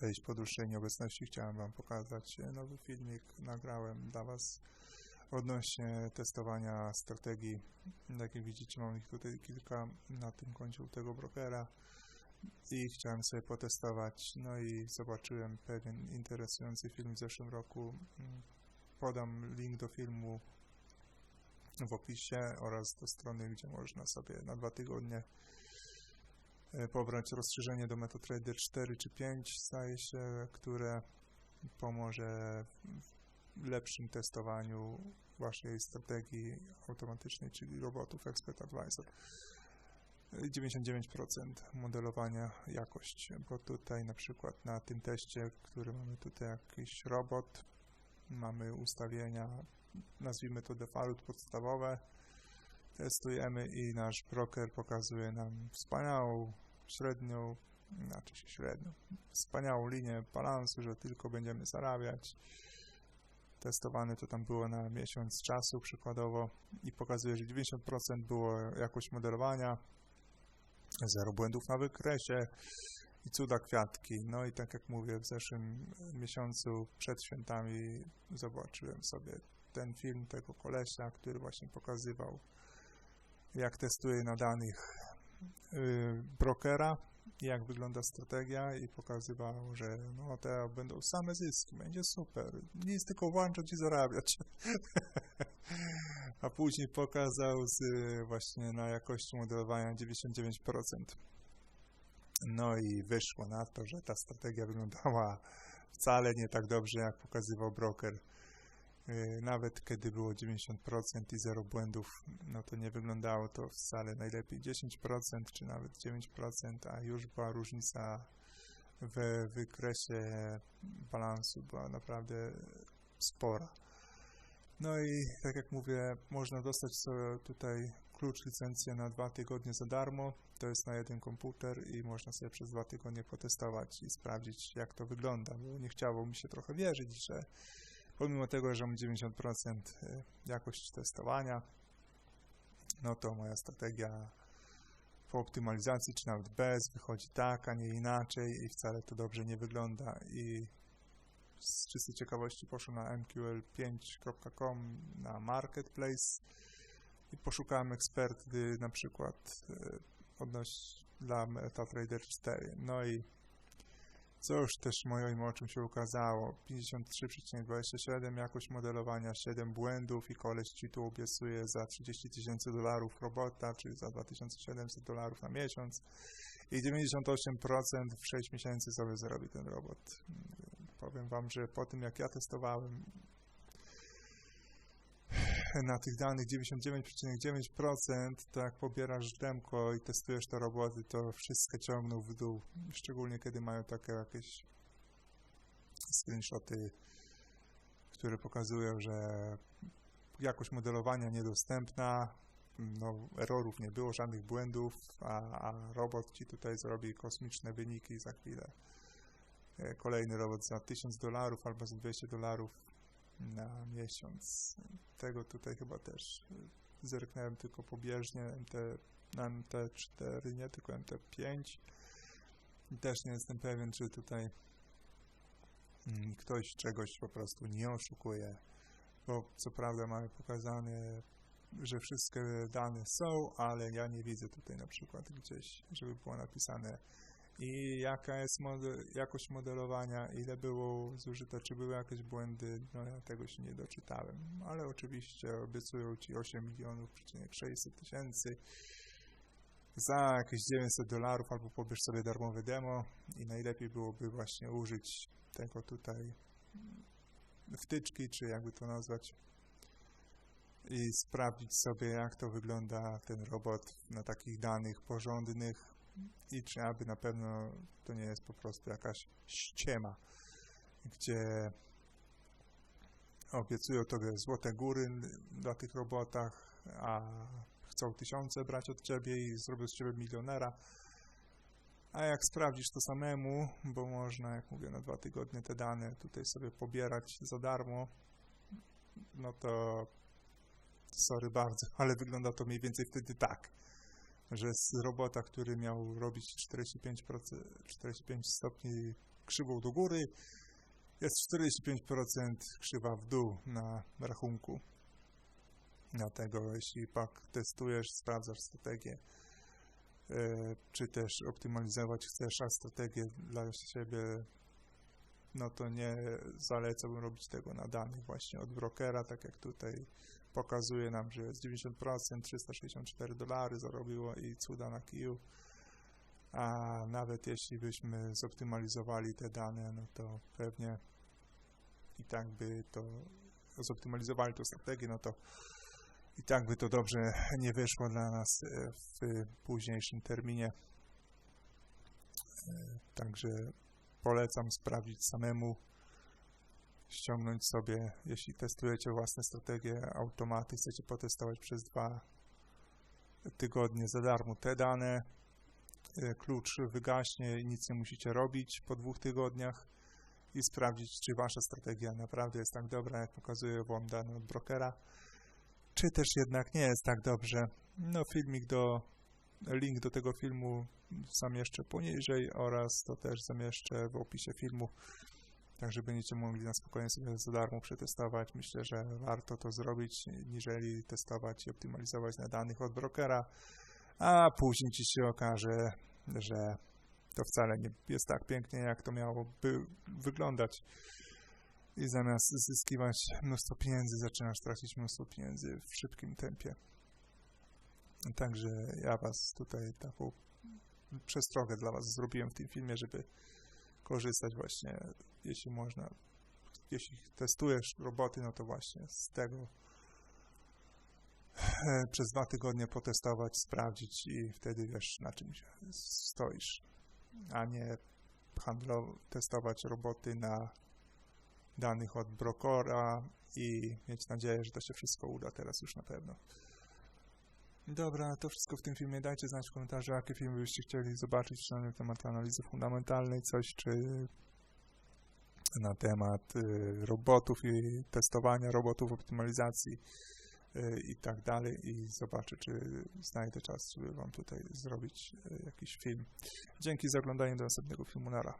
Cześć, po dłuższej nieobecności chciałem Wam pokazać nowy filmik. Nagrałem dla Was odnośnie testowania strategii. Jak widzicie, mam ich tutaj kilka na tym koncie u tego brokera i chciałem sobie potestować. No i zobaczyłem pewien interesujący film w zeszłym roku. Podam link do filmu w opisie oraz do strony, gdzie można sobie na dwa tygodnie pobrać rozszerzenie do MetaTrader 4 czy 5, zdaje się, które pomoże w lepszym testowaniu waszej strategii automatycznej, czyli robotów Expert Advisor. 99% modelowania jakość, bo tutaj na przykład na tym teście, który mamy tutaj jakiś robot, mamy ustawienia, nazwijmy to default podstawowe, testujemy i nasz broker pokazuje nam wspaniałą, średnią, znaczy średnią, wspaniałą linię balansu, że tylko będziemy zarabiać. Testowane to tam było na miesiąc czasu przykładowo i pokazuje, że 90% było jakość modelowania, zero błędów na wykresie i cuda kwiatki. No i tak jak mówię, w zeszłym miesiącu przed świętami zobaczyłem sobie ten film tego kolesia, który właśnie pokazywał jak testuje na danych y, brokera, jak wygląda strategia i pokazywał, że no te będą same zyski, będzie super, nic tylko włączać i zarabiać. A później pokazał z, właśnie na jakości modelowania 99%. No i wyszło na to, że ta strategia wyglądała wcale nie tak dobrze, jak pokazywał broker. Y, nawet kiedy było 90% i zero błędów, no to nie wyglądało to wcale najlepiej 10% czy nawet 9%, a już była różnica w wykresie balansu, była naprawdę spora. No i tak jak mówię, można dostać sobie tutaj klucz, licencję na dwa tygodnie za darmo. To jest na jeden komputer i można sobie przez dwa tygodnie potestować i sprawdzić, jak to wygląda. Bo nie chciało mi się trochę wierzyć, że pomimo tego, że mam 90% e, jakość testowania, no to moja strategia po optymalizacji, czy nawet bez, wychodzi tak, a nie inaczej i wcale to dobrze nie wygląda i z czystej ciekawości poszłem na mql5.com na marketplace i poszukałem eksperty na przykład e, odnośnie dla MetaTrader 4. No i co już też moim oczom się ukazało. 53,27 jakość modelowania, 7 błędów i koleś ci tu obiecuje za 30 tysięcy dolarów robota, czyli za 2700 dolarów na miesiąc i 98% w 6 miesięcy sobie zarobi ten robot. Powiem wam, że po tym jak ja testowałem na tych danych 99,9%, to jak pobierasz demko i testujesz te roboty, to wszystkie ciągną w dół. Szczególnie kiedy mają takie jakieś screenshoty, które pokazują, że jakość modelowania niedostępna, no, errorów nie było, żadnych błędów, a, a robot ci tutaj zrobi kosmiczne wyniki za chwilę. E, kolejny robot za 1000 dolarów albo za 200 dolarów na miesiąc. Tego tutaj chyba też zerknąłem tylko pobieżnie MT, na MT4, nie tylko MT5. I też nie jestem pewien, czy tutaj mm, ktoś czegoś po prostu nie oszukuje, bo co prawda mamy pokazane, że wszystkie dane są, ale ja nie widzę tutaj na przykład gdzieś, żeby było napisane i jaka jest model, jakość modelowania, ile było zużyte, czy były jakieś błędy, no ja tego się nie doczytałem, ale oczywiście obiecują Ci 8 milionów, 600 tysięcy za jakieś 900 dolarów, albo pobierz sobie darmowe demo i najlepiej byłoby właśnie użyć tego tutaj wtyczki, czy jakby to nazwać i sprawdzić sobie jak to wygląda ten robot na takich danych porządnych, i czy aby na pewno to nie jest po prostu jakaś ściema, gdzie obiecują tobie złote góry dla tych robotach, a chcą tysiące brać od ciebie i zrobią z ciebie milionera. A jak sprawdzisz to samemu, bo można, jak mówię, na dwa tygodnie te dane tutaj sobie pobierać za darmo, no to sorry bardzo, ale wygląda to mniej więcej wtedy tak że z robota, który miał robić 45, 45 stopni krzywą do góry, jest 45% krzywa w dół na rachunku. Dlatego jeśli pak testujesz, sprawdzasz strategię, e, czy też optymalizować chcesz strategię dla siebie, no to nie zalecałbym robić tego na danych właśnie od brokera, tak jak tutaj pokazuje nam, że jest 90%, 364 dolary zarobiło i cuda na kiju. A nawet jeśli byśmy zoptymalizowali te dane, no to pewnie i tak by to zoptymalizowali tą strategię, no to i tak by to dobrze nie wyszło dla nas e, w późniejszym terminie. E, Także polecam sprawdzić samemu, ściągnąć sobie, jeśli testujecie własne strategie, automaty, chcecie potestować przez dwa tygodnie za darmo te dane, e, klucz wygaśnie i nic nie musicie robić po dwóch tygodniach i sprawdzić, czy wasza strategia naprawdę jest tak dobra, jak pokazuje wam dane od brokera, czy też jednak nie jest tak dobrze. No filmik do, link do tego filmu zamieszczę poniżej oraz to też zamieszczę w opisie filmu, tak że będziecie mogli na spokojnie sobie za darmo przetestować. Myślę, że warto to zrobić, niżeli testować i optymalizować na danych od brokera, a później ci się okaże, że to wcale nie jest tak pięknie, jak to miałoby wyglądać. I zamiast zyskiwać mnóstwo pieniędzy, zaczynasz tracić mnóstwo pieniędzy w szybkim tempie. Także ja Was tutaj taką przestrogę dla Was zrobiłem w tym filmie, żeby korzystać właśnie, jeśli można, jeśli testujesz roboty, no to właśnie z tego e, przez dwa tygodnie potestować, sprawdzić i wtedy wiesz na czym stoisz, a nie handlowo testować roboty na danych od brokora i mieć nadzieję, że to się wszystko uda teraz już na pewno. Dobra, to wszystko w tym filmie. Dajcie znać w komentarzu, jakie filmy byście chcieli zobaczyć na temat analizy fundamentalnej, coś czy na temat y, robotów i testowania robotów, optymalizacji y, i tak dalej i zobaczę, czy znajdę czas, żeby Wam tutaj zrobić y, jakiś film. Dzięki za oglądanie, do następnego filmu, nara.